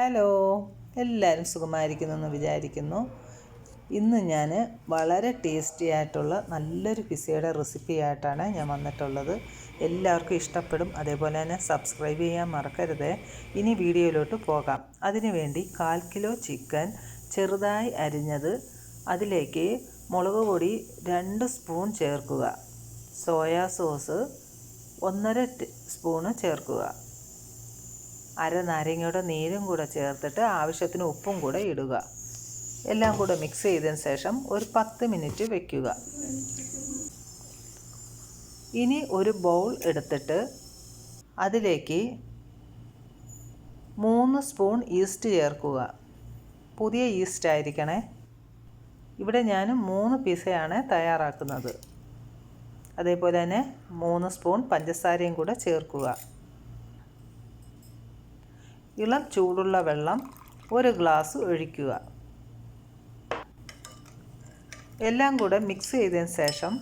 Hello. എല്ലാവരും സുഖമായിരിക്കുന്നു എന്ന് വിചാരിക്കുന്നു. ഇന്ന് ഞാൻ വളരെ ടേസ്റ്റി ആയിട്ടുള്ള നല്ലൊരു പിസയുടെ റെസിപ്പി ആയിട്ടാണ് ഞാൻ വന്നിട്ടുള്ളത്. എല്ലാവർക്കും ഇഷ്ടപ്പെടും. അതേപോലെ തന്നെ സബ്സ്ക്രൈബ് ചെയ്യാൻ മറക്കരുത്. ഇനി വീഡിയോയിലോട്ട് പോകാം. അതിനുവേണ്ടി കാൽ കിലോ ചിക്കൻ ചെറുതായി അരിഞ്ഞത്. അതിലേക്ക് മുളക് പൊടി രണ്ട് സ്പൂൺ ചേർക്കുക. സോയാ സോസ് ഒന്നര സ്പൂണ് ചേർക്കുക. അര നാരങ്ങയുടെ നീരും കൂടെ ചേർത്തിട്ട് ആവശ്യത്തിന് ഉപ്പും കൂടെ ഇടുക. എല്ലാം കൂടെ മിക്സ് ചെയ്തതിന് ശേഷം ഒരു പത്ത് മിനിറ്റ് വയ്ക്കുക ഇനി ഒരു ബൗൾ എടുത്തിട്ട് അതിലേക്ക് മൂന്ന് സ്പൂൺ ഈസ്റ്റ് ചേർക്കുക. പുതിയ ഈസ്റ്റ് ആയിരിക്കണേ. ഇവിടെ ഞാൻ മൂന്ന് പിസയാണ് തയ്യാറാക്കുന്നത്. അതേപോലെ തന്നെ മൂന്ന് സ്പൂൺ പഞ്ചസാരയും കൂടെ ചേർക്കുക. ഇളം ചൂടുള്ള വെള്ളം ഒരു ഗ്ലാസ് ഒഴിക്കുക. എല്ലാം കൂടെ മിക്സ് ചെയ്തതിന് ശേഷം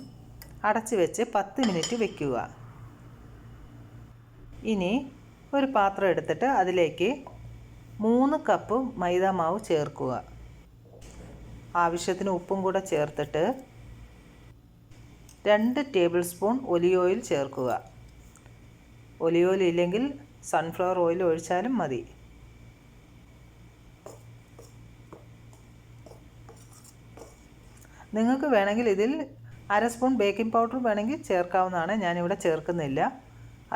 അടച്ചു വെച്ച് പത്ത് മിനിറ്റ് വെക്കുക. ഇനി ഒരു പാത്രം എടുത്തിട്ട് അതിലേക്ക് മൂന്ന് കപ്പ് മൈദ മാവ് ചേർക്കുക. ആവശ്യത്തിന് ഉപ്പും കൂടെ ചേർത്തിട്ട് രണ്ട് ടേബിൾ സ്പൂൺ ഒലിവ് ഓയിൽ ചേർക്കുക. ഒലിവ് ഓയിൽ ഇല്ലെങ്കിൽ സൺഫ്ലവർ ഓയിൽ ഒഴിച്ചാലും മതി. നിങ്ങൾക്ക് വേണമെങ്കിൽ ഇതിൽ അര സ്പൂൺ ബേക്കിംഗ് പൗഡർ വേണമെങ്കിൽ ചേർക്കാവുന്നതാണ്. ഞാനിവിടെ ചേർക്കുന്നില്ല.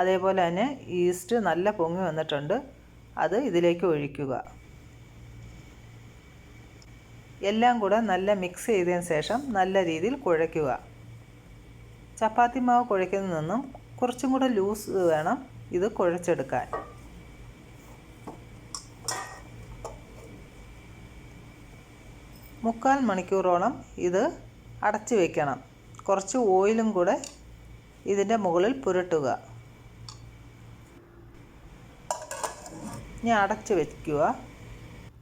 അതേപോലെ തന്നെ ഈസ്റ്റ് നല്ല പൊങ്ങി വന്നിട്ടുണ്ട്. അത് ഇതിലേക്ക് ഒഴിക്കുക. എല്ലാം കൂടെ നല്ല മിക്സ് ചെയ്തതിന് ശേഷം നല്ല രീതിയിൽ കുഴയ്ക്കുക. ചപ്പാത്തി മാവ് കുഴയ്ക്കുന്നതിൽ നിന്നും കുറച്ചും കൂടെ ലൂസ് വേണം. ഇത് കുഴച്ചെടുക്കാൻ. മുക്കാൽ മണിക്കൂറോളം ഇത് അടച്ചു വയ്ക്കണം കുറച്ച് ഓയിലും കൂടെ ഇതിന്റെ മുകളിൽ പുരട്ടുക. ഇനി അടച്ചു വയ്ക്കുക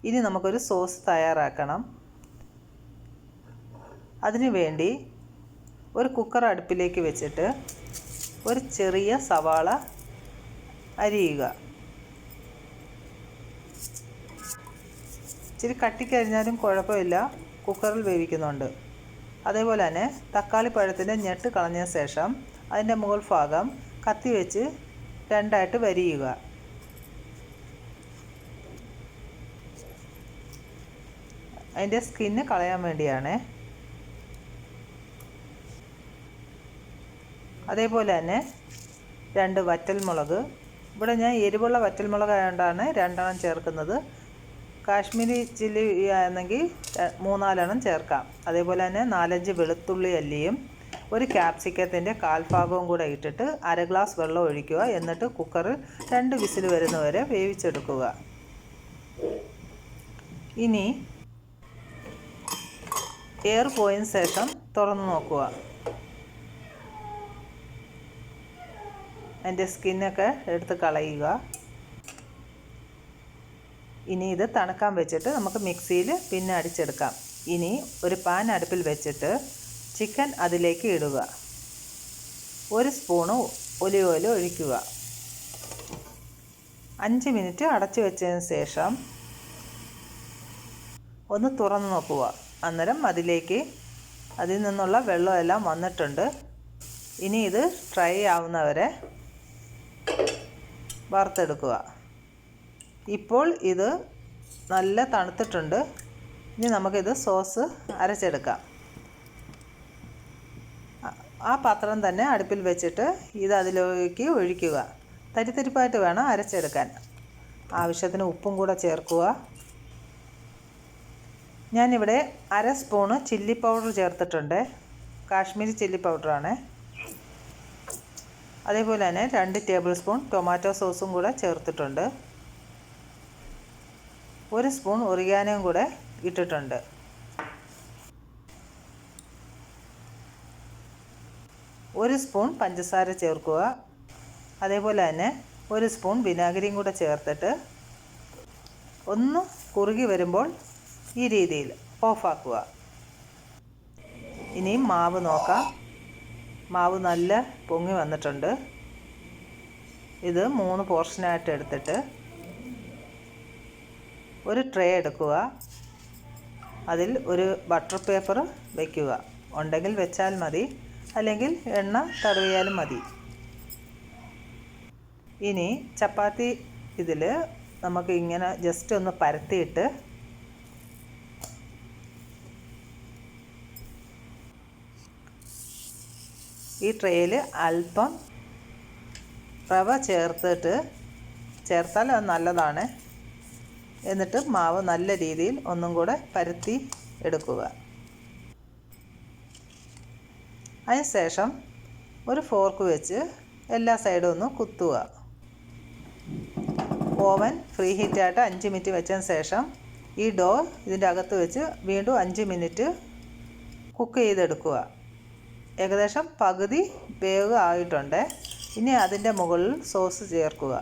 ഇനി നമുക്കൊരു സോസ് തയ്യാറാക്കണം. അതിനു വേണ്ടി ഒരു കുക്കർ അടുപ്പിലേക്ക് വെച്ചിട്ട് ഒരു ചെറിയ സവാള അരിയുക. ഇച്ചിരി കട്ടിക്കരിഞ്ഞാലും കുഴപ്പമില്ല. കുക്കറിൽ വേവിക്കുന്നുണ്ട്. അതേപോലെ തന്നെ തക്കാളി പഴത്തിന്റെ ഞെട്ട് കളഞ്ഞ ശേഷം അതിന്റെ മുകൾ ഭാഗം കത്തി വെച്ച് രണ്ടായിട്ട് വരിയുക. അതിന്റെ സ്കിന്ന് കളയാൻ വേണ്ടിയാണ്. അതേപോലെ തന്നെ രണ്ട് വറ്റൽമുളക് ഇവിടെ ഞാൻ എരിവുള്ള വറ്റൽമുളക് ആയതുകൊണ്ടാണ് രണ്ടെണ്ണം ചേർക്കുന്നത്. കാശ്മീരി ചില്ലി ആണെങ്കിൽ മൂന്നാലെണ്ണം ചേർക്കാം. അതേപോലെ തന്നെ നാലഞ്ച് വെളുത്തുള്ളി അല്ലിയും ഒരു ക്യാപ്സിക്കത്തിന്റെ കാൽഭാഗവും കൂടെ ഇട്ടിട്ട് അര ഗ്ലാസ് വെള്ളം ഒഴിക്കുക. എന്നിട്ട് കുക്കറിൽ രണ്ട് വിസിൽ വരുന്നവരെ വേവിച്ചെടുക്കുക. ഇനി എയർ പോയതിന് ശേഷം തുറന്നു നോക്കുക. അതിന്റെ സ്കിന്നൊക്കെ എടുത്ത് കളയുക. ഇനി ഇത് തണുക്കാൻ വെച്ചിട്ട് നമുക്ക് മിക്സിയിൽ പിന്നെ അടിച്ചെടുക്കാം. ഇനി ഒരു പാൻ അടുപ്പിൽ വെച്ചിട്ട് ചിക്കൻ അതിലേക്ക് ഇടുക. ഒരു സ്പൂണ് ഒലിവ് ഓയിൽ ഒഴിക്കുക. അഞ്ച് മിനിറ്റ് അടച്ചു വെച്ചതിന് ശേഷം ഒന്ന് തുറന്ന് നോക്കുക. അന്നേരം അതിലേക്ക് അതിൽ നിന്നുള്ള വെള്ളമെല്ലാം വന്നിട്ടുണ്ട്. ഇനി ഇത് ഫ്രൈ ആവുന്നവരെ വറുത്തെടുക്കുക. ഇപ്പോൾ ഇത് നല്ല തണുത്തിട്ടുണ്ട്. ഇനി നമുക്കിത് സോസ് അരച്ചെടുക്കാം. ആ- പാത്രം തന്നെ അടുപ്പിൽ വെച്ചിട്ട് ഇത് അതിലേക്ക് ഒഴിക്കുക. തരിത്തരിപ്പായിട്ട് വേണം അരച്ചെടുക്കാൻ. ആവശ്യത്തിന് ഉപ്പും കൂടെ ചേർക്കുക. ഞാനിവിടെ അര സ്പൂണ് ചില്ലി പൗഡർ ചേർത്തിട്ടുണ്ട്. കാശ്മീരി ചില്ലി പൗഡറാണ്. അതേപോലെ തന്നെ രണ്ട് ടേബിൾ സ്പൂൺ ടൊമാറ്റോ സോസും കൂടെ ചേർത്തിട്ടുണ്ട്. ഒരു സ്പൂൺ ഒറിഗാനോയും കൂടെ ഇട്ടിട്ടുണ്ട്. ഒരു സ്പൂൺ പഞ്ചസാര ചേർക്കുക. അതേപോലെ തന്നെ ഒരു സ്പൂൺ വിനാഗിരിയും കൂടെ ചേർത്തിട്ട് ഒന്ന് കുറുകി വരുമ്പോൾ ഈ രീതിയിൽ ഓഫാക്കുക. ഇനിയും മാവ് നോക്കാം. മാവ് നല്ല പൊങ്ങി വന്നിട്ടുണ്ട്. ഇത് മൂന്ന് പോർഷനായിട്ട് എടുത്തിട്ട് ഒരു ട്രേ എടുക്കുക. അതിൽ ഒരു ബട്ടർ പേപ്പർ വയ്ക്കുക ഉണ്ടെങ്കിൽ വെച്ചാൽ മതി. അല്ലെങ്കിൽ എണ്ണ തടവിയാലും മതി. ഇനി ചപ്പാത്തി ഇതിൽ നമുക്ക് ഇങ്ങനെ ജസ്റ്റ് ഒന്ന് പരത്തിയിട്ട് ഈ ട്രേയിൽ അല്പം റവ ചേർത്തിട്ട് ചേർത്താൽ അത് നല്ലതാണ്. എന്നിട്ട് മാവ് നല്ല രീതിയിൽ ഒന്നും കൂടെ പരത്തി എടുക്കുക. അതിനുശേഷം ഒരു ഫോർക്ക് വെച്ച് എല്ലാ സൈഡും ഒന്ന് കുത്തുക. ഓവൻ ഫ്രീ ഹീറ്റായിട്ട് അഞ്ച് മിനിറ്റ് വെച്ചതിന് ശേഷം ഈ ഡോ ഇതിന്റെ അകത്ത് വെച്ച് വീണ്ടും അഞ്ച് മിനിറ്റ് കുക്ക് ചെയ്തെടുക്കുക. ഏകദേശം പകുതി വേവ് ആയിട്ടുണ്ട്. ഇനി അതിന്റെ മുകളിൽ സോസ് ചേർക്കുക.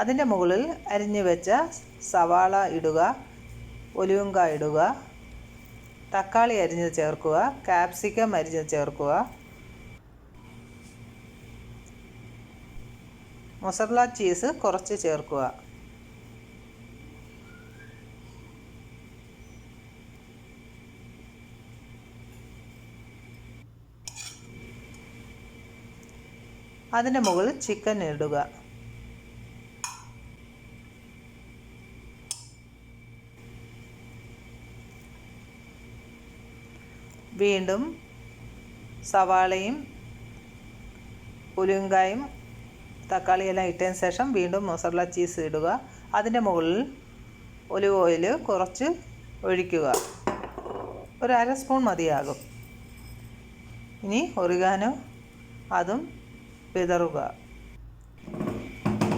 അതിന്റെ മുകളിൽ അരിഞ്ഞു വെച്ച സവാള ഇടുക ഒലിവുങ്ക ഇടുക തക്കാളി അരിഞ്ഞത് ചേർക്കുക കാപ്സിക്കം അരിഞ്ഞത് ചേർക്കുക. മൊസറല ചീസ് കുറച്ച് ചേർക്കുക. അതിന്റെ മുകളിൽ ചിക്കൻ ഇടുക. വീണ്ടും സവാളയും ഉലുങ്കായും തക്കാളിയെല്ലാം ഇട്ടതിന് ശേഷം വീണ്ടും മൊസറല ചീസ് ഇടുക. അതിന്റെ മുകളിൽ ഒലിവ് ഓയിൽ കുറച്ച് ഒഴിക്കുക. ഒരു അര സ്പൂൺ മതിയാകും. ഇനി ഒറിഗാനോ അതും വിതറുക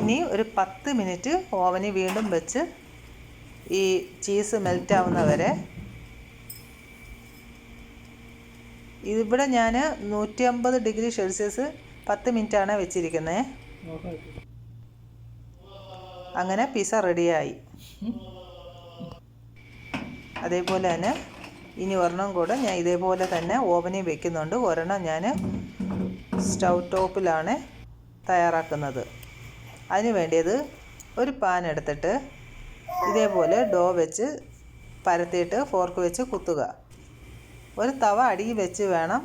ഇനി ഒരു പത്ത് മിനിറ്റ് ഓവനിൽ വീണ്ടും വെച്ച് ഈ ചീസ് മെൽറ്റ് ആവുന്നവരെ ഇതിവിടെ ഞാൻ നൂറ്റി അമ്പത് ഡിഗ്രി സെൽഷ്യസ് പത്ത് മിനിറ്റാണ് വെച്ചിരിക്കുന്നത് അങ്ങനെ പിസ റെഡിയായി. അതേപോലെ തന്നെ ഇനി ഒരെണ്ണം കൂടെ ഞാൻ ഇതേപോലെ തന്നെ ഓവനിൽ വെക്കുന്നുണ്ട്. ഒരെണ്ണം ഞാൻ സ്റ്റൗ ടോപ്പിലാണ് തയ്യാറാക്കുന്നത്. അതിന് വേണ്ടിയത് ഒരു പാൻ എടുത്തിട്ട് ഇതേപോലെ ഡോ വെച്ച് പരത്തിയിട്ട് ഫോർക്ക് വെച്ച് കുത്തുക. ഒരു തവ അടിയിൽ വെച്ച് വേണം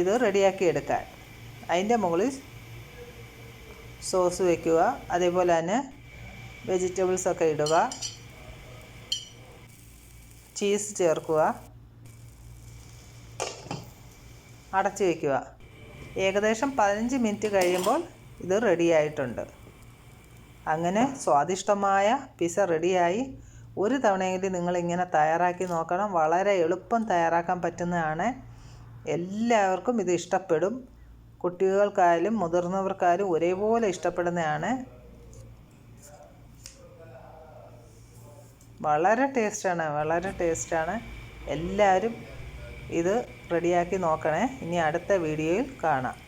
ഇത് റെഡിയാക്കി എടുക്കാൻ. അതിന്റെ മുകളിൽ സോസ് വയ്ക്കുക അതേപോലെ തന്നെ വെജിറ്റബിൾസൊക്കെ ഇടുക. ചീസ് ചേർക്കുക. അടച്ചു വയ്ക്കുക ഏകദേശം പതിനഞ്ച് മിനിറ്റ് കഴിയുമ്പോൾ ഇത് റെഡിയായിട്ടുണ്ട് അങ്ങനെ സ്വാദിഷ്ടമായ പിസ റെഡിയായി ഒരു തവണയെങ്കിലും നിങ്ങളിങ്ങനെ തയ്യാറാക്കി നോക്കണം. വളരെ എളുപ്പം തയ്യാറാക്കാൻ പറ്റുന്നതാണ്. എല്ലാവർക്കും ഇത് ഇഷ്ടപ്പെടും. കുട്ടികൾക്കായാലും മുതിർന്നവർക്കായാലും ഒരേപോലെ ഇഷ്ടപ്പെടുന്നതാണ്. വളരെ ടേസ്റ്റാണ് വളരെ ടേസ്റ്റാണ് എല്ലാവരും ഇത് റെഡിയാക്കി നോക്കണേ. ഇനി അടുത്ത വീഡിയോയിൽ കാണാം.